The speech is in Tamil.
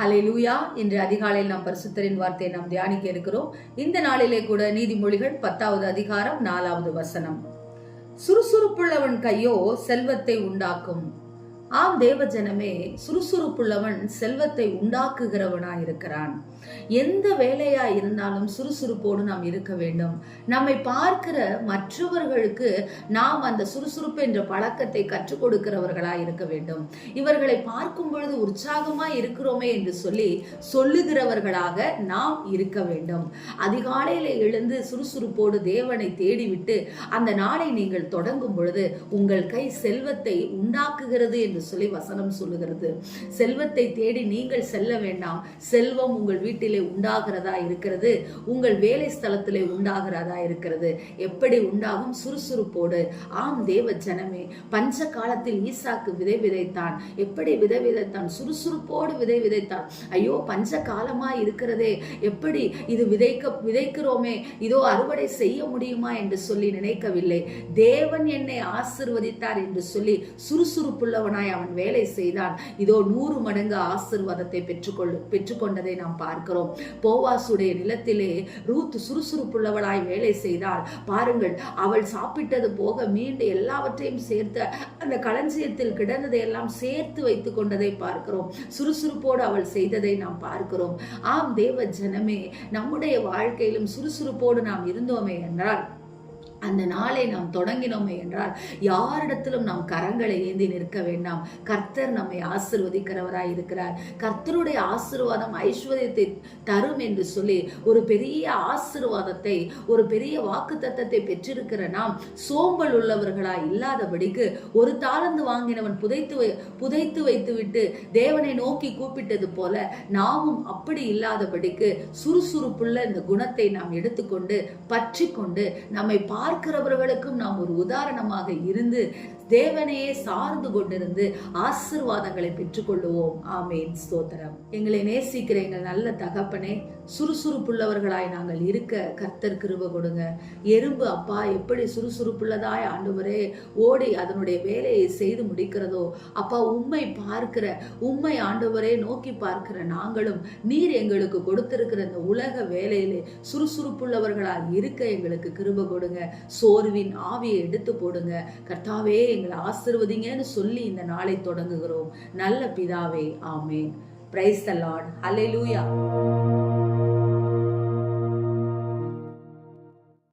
ஹலே லூயா இன்று அதிகாலையில் நாம் பரிசுத்தரின் வார்த்தையை நாம் தியானிக்க இருக்கிறோம். இந்த நாளிலே கூட நீதிமொழிகள் பத்தாவது அதிகாரம் நாலாவது வசனம். சுறுசுறுப்புள்ளவன் கையோ செல்வத்தை உண்டாக்கும். ஆம் தேவ ஜனமே சுறுசுறுப்புள்ளவன் செல்வத்தை உண்டாக்குகிறவனாயிருக்கிறான். எந்த வேலையா இருந்தாலும் சுறுசுறுப்போடு நாம் இருக்க வேண்டும். நம்மை பார்க்கிற மற்றவர்களுக்கு நாம் அந்த சுறுசுறுப்பு என்ற பழக்கத்தை கற்றுக் கொடுக்கிறவர்களா இருக்க வேண்டும். இவர்களை பார்க்கும் பொழுது உற்சாகமா இருக்கிறோமே என்று சொல்லி சொல்லுகிறவர்களாக நாம் இருக்க வேண்டும். அதிகாலையில எழுந்து சுறுசுறுப்போடு தேவனை தேடிவிட்டு அந்த நாளை நீங்கள் தொடங்கும் பொழுது உங்கள் கை செல்வத்தை உண்டாக்குகிறது என்று சொல்லி வசனம் சொல்லுகிறது. செல்வத்தை தேடி நீங்கள் செல்ல வேண்டாம். செல்வம் உங்கள் வீட்டிலே உண்டாகிறதா இருக்கிறது. உங்கள் வேலை ஸ்தலத்திலே உண்டாகிறதா இருக்கிறது. எப்படி உண்டாகும்? சுறுசுறுப்போடு. ஆம் தேவ ஜனமே பஞ்ச காலத்தில் ஈசாக்கு விதை விதைத்தான். எப்படி விதை விதைத்தான்? சுறுசுறுப்போடு விதை விதைத்தான். ஐயோ பஞ்ச காலமா இருக்கிறதே. எப்படி இது விதைக்க விதைக்கிறோமே? இதோ அறுவடை செய்ய முடியுமா என்று சொல்லி நினைக்கவில்லை. தேவன் என்னை ஆசிர்வதித்தார் என்று சொல்லி சுறுசுறுப்புள்ளவனாய் அவன் வேலை செய்தான். இதோ நூறு மடங்கு ஆசிர்வாதத்தை பெற்றுக்கொள் பெற்றுக்கொண்டதை நாம் பார்க்கிறோம். போவாசுடைய நிலத்திலே ரூத் சுறுசுறுப்புள்ளவளாய் வேலை செய்தால் பாருங்கள் அவள் சாப்பிட்டது போக மீண்டு எல்லாவற்றையும் சேர்த்து அந்த களஞ்சியத்தில் கிடந்ததை எல்லாம் சேர்த்து வைத்துக் கொண்டதை பார்க்கிறோம். சுறுசுறுப்போடு அவள் செய்ததை நாம் பார்க்கிறோம். ஆம் தேவ ஜனமே நம்முடைய வாழ்க்கையிலும் சுறுசுறுப்போடு நாம் இருந்தோமே என்றால் அந்த நாளை நாம் தொடங்கினோமே என்றால் யாரிடத்திலும் நாம் கரங்களை ஏந்தி நிற்க வேண்டாம். கர்த்தர் நம்மை ஆசிர்வதிக்கிறவராய் இருக்கிறார். கர்த்தருடைய ஆசிர்வாதம் ஐஸ்வர்யத்தை தரும் என்று சொல்லி ஒரு பெரிய ஆசிர்வாதத்தை ஒரு பெரிய வாக்கு தத்தத்தை பெற்றிருக்கிற நாம் சோம்பல் உள்ளவர்களாய் இல்லாதபடிக்கு ஒரு தாளந்து வாங்கினவன் புதைத்து வை புதைத்து வைத்துவிட்டு தேவனை நோக்கி கூப்பிட்டது போல நாமும் அப்படி இல்லாதபடிக்கு சுறுசுறுப்புள்ள இந்த குணத்தை நாம் எடுத்துக்கொண்டு பற்றி கொண்டு நம்மை பார்க்கிறவர்களுக்கும் நாம் ஒரு உதாரணமாக இருந்து தேவனையே சார்ந்து கொண்டிருந்து ஆசிர்வாதங்களை பெற்றுக்கொள்ளுவோம். ஆமேன். ஸ்தோத்திரம். எங்களை நேசிக்கிற எங்கள் நல்ல தகப்பனே சுறுசுறுப்புள்ளவர்களாய் நாங்கள் இருக்க கர்த்தர் கிருப கொடுங்க. எறும்பு அப்பா எப்படி சுறுசுறுப்புள்ளதாய் ஆண்டவரே ஓடி அதனுடைய வேலையை செய்து முடிக்கிறதோ அப்பா உண்மை பார்க்கிற உண்மை ஆண்டவரே நோக்கி பார்க்கிற நாங்களும் நீர் எங்களுக்கு கொடுத்திருக்கிற இந்த உலக வேலையிலே சுறுசுறுப்புள்ளவர்களாய் இருக்க எங்களுக்கு கிருப கொடுங்க. சோர்வின் ஆவியை எடுத்து போடுங்க. கர்த்தாவே எங்களை ஆசிர்வதிங்கன்னு சொல்லி இந்த நாளை தொடங்குகிறோம். நல்ல பிதாவே ஆமேன். பிரைஸ் த லார்ட் லூயா